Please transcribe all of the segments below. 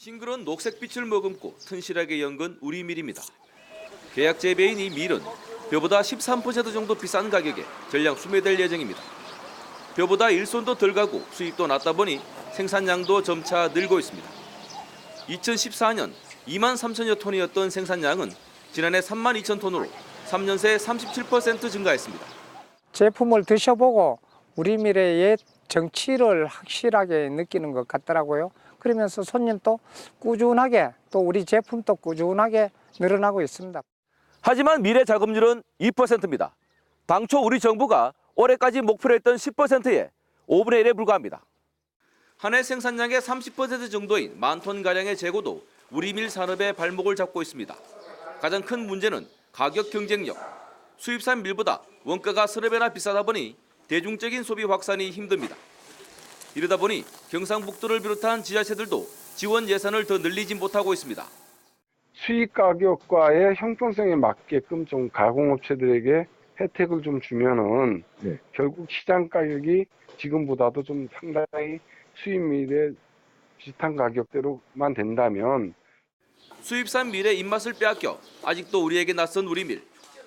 싱그런 녹색빛을 머금고 튼실하게 연근 우리 밀입니다. 계약 재배인 이 밀은 벼보다 13% 정도 비싼 가격에 전량 수매될 예정입니다. 벼보다 일손도 덜 가고 수입도 낮다 보니 생산량도 점차 늘고 있습니다. 2014년 2만 3천여 톤이었던 생산량은 지난해 3만 2천 톤으로 3년 새 37% 증가했습니다. 제품을 드셔보고 우리 미래의 정치를 확실하게 느끼는 것 같더라고요. 그러면서 손님도 꾸준하게 또 우리 제품도 꾸준하게 늘어나고 있습니다. 하지만 미래 자금률은 2%입니다. 당초 우리 정부가 올해까지 목표로 했던 10%에 5분의 1에 불과합니다. 한 해 생산량의 30% 정도인 만 톤 가량의 재고도 우리 밀 산업의 발목을 잡고 있습니다. 가장 큰 문제는 가격 경쟁력. 수입산 밀보다 원가가 서너 배나 비싸다 보니 대중적인 소비 확산이 힘듭니다. 이러다 보니 경상북도를 비롯한 지자체들도 지원 예산을 더 늘리지 못하고 있습니다. 수익 가격과의 형평성에 맞게끔 좀 가공업체들에게 혜택을 좀 주면은 네. 결국 시장 가격이 지금보다도 좀 상당히 수입밀에 비슷한 가격대로만 된다면 수입산 밀의 입맛을 빼앗겨 아직도 우리에게 낯선 우리밀.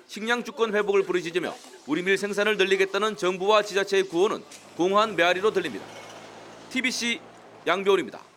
식량 주권 회복을 부르짖으며 우리밀 생산을 늘리겠다는 정부와 지자체의 구호는 공허한 메아리로 들립니다. TBC 양배울입니다.